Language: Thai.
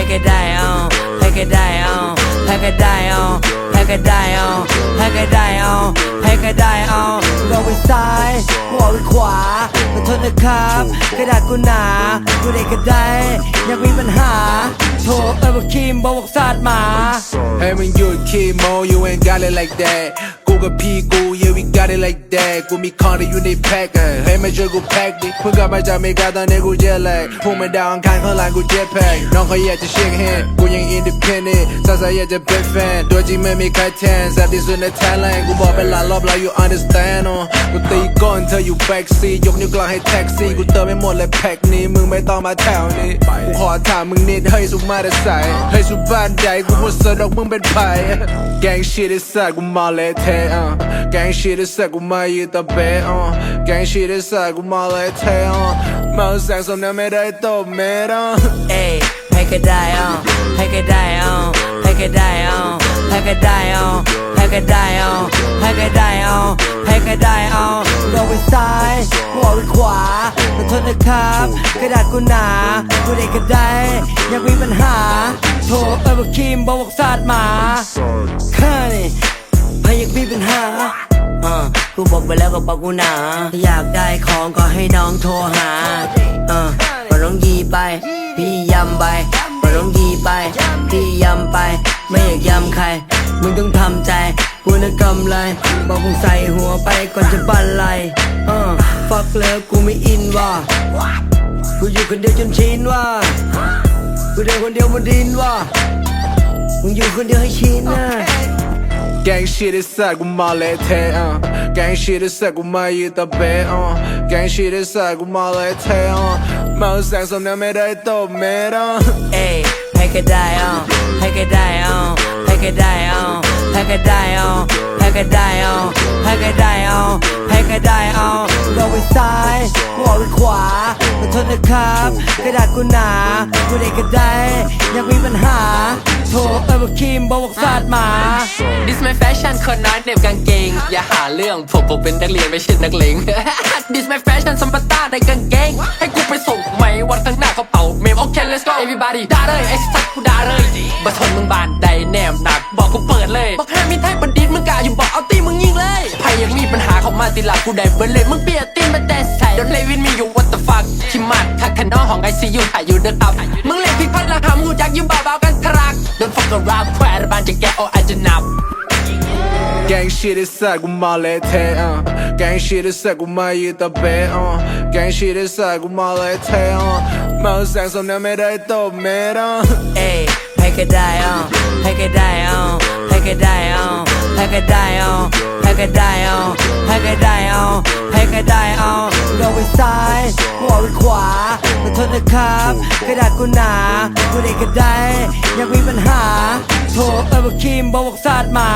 ให้ก็ได้เอาให้ก็ได้เอาให้ก็ได้เอาให้ก็ได้เอาให้ก็ได้เอาให้ก็ได้เอาเราไปซ้ายหัวไปขวาขอโทษนะครับกระดาษกูหนากูได้ก็ได้อยากมีปัญหาโทรเออบอกคิมบอกซาดหมา Hey, when you a kid, mo, you ain't got it like that. กับพี่กู yeah we got it like that กูมีของที่อยู่ในแพ็คอะให้มาช่วยกูแพ็คดิเพิ่งกลับมาจากอเมริกาตอนนี้กูเจ็ตแลกพุ่งมาดาวอังคารข้างหลังกูเจ็ตแพ็คน้องเขาอยากจะเช็คแฮนกูยัง independent ซาซาอยากจะเป็นแฟน ตัวจริงไม่มีใครแทนแซ่บที่สุดในไทยแลนด์กูบอกไปหลายรอบแล้ว you understand อ๋อกูตีก้นเธออยู่ back seat ยกนิ้วกลางให้แท็กซี่กูเติมไม่หมดเลยแพ็คนี้มึงไม่ต้องมาแถวนี้กูขอถามมึงนิดเฮ้ยสุมาแต่ใส่เฮ้ยสุบ้านใดกูพูดสนุกมึงเป็นไผ่ Gang shit is sad กูมาเลยเทอะ Gang shit is sad กูมาอยู่ตะเบะอะ Gang shit is sad กูมาเลยเทะเมาแสงสมน้ำไม่ได้ตบเม็ดอะเอ้ยให้ก็ได้เอาให้ก็ได้เอาให้ก็ได้เอาให้ก็ได้เอาให้ก็ได้เอาให้ก็ได้เอาให้ก็ได้เอาเราไปซ้ายหัวไปขวาขอโทษนะครับกระดาษกูหนากูได้ก็ได้ยากมีปัญหาโทรเออบอกคิมบอกซาดหมา กูบอกไปแล้วกับปากกูหนาถ้าอยากได้ของก็ให้น้องโทรหาอ่าก็น้องยีไป พี่ยำไปก็น้องยีไป พี่ยำไป ไม่อยากยำใคร มึงต้องทำใจกูนะกำไรบอกมึงใส่หัวไปก่อนจะบันไลอ่าฟักเลิฟกูไม่อินว่ะกูอยู่คนเดียวจนชินว่ะกูเดินคนเดียวบนดินว่ะมึงอยู่คนเดียวให้ชินนะ Gang shit is sad กูมาเลยเทอะ Gang shit is sad กูมาอยู่ตะเบะอะ Gang shit is sad กูมาเลยเทอะเมาแสงสมน้ำไม่ได้ตบเม็ดอะเอ้ยให้ก็ได้เอาให้ก็ได้เอาให้ก็ได้เอาให้ก็ได้เอาให้ก็ได้เอาให้ก็ได้เอาให้ก็ได้เอาเราไปซ้ายหัวไปขวาขอโทษนะครับกระดาษกูหนากูได้ก็ได้อยากมีปัญหา โทรเออบอกคิมบอกซาดหมาดิสไม่แฟชั่นคนน้อยเหน็บกางเกง อย่าหาเรื่องผมผมเป็นนักเรียนไม่ใช่นักเลงดิสไม่แฟชั่นสัมปตาในกางเกง ให้กูไปส่งไหมวันข้างหน้าเขาเป่าเมมโอเค let's go everybody ด่าเลยไอ้สัตว์กูด่าเลยบัทนมึงบานใดแนมหนัก บอกกูเปิดเลย บอกห้ามมีไทยบัณฑิตมึงกะอยู่บอกเอา ติลากูได้เบิร์เลยมึงเปลี่ยนตีนมาแต่ใส่ Don't play with me you what the fuck คิดมัดทักขนองของไอซียูถ่ายอยู่เด้อครับมึงเล่นผิดพลาดและหำหูจักยิ้มเบาๆกันทรัก Don't fuck around แควร์บานจะแกะเอาอาจจะนับ Gang shit is sad กูมาเลยเทอะ Gang shit is sad กูมาอยู่ตะเบะอะ Gang shit is sad กูมาเลยเทอะเมาแสงสมน้ำไม่ได้ตบเม็ดอะเอ้ยให้ก็ได้เอาให้ก็ได้เอาให้ก็ได้เอาให้ก็ได้เอา ให้ก็ได้เอา ให้ก็ได้เอา ให้ก็ได้เอาเราไปซ้ายหัวไปขวาขอโทษนะครับกระดาษกูหนากูได้ก็ได้อยากมีปัญหาโทรไออบอกคิมบอกซาดหมา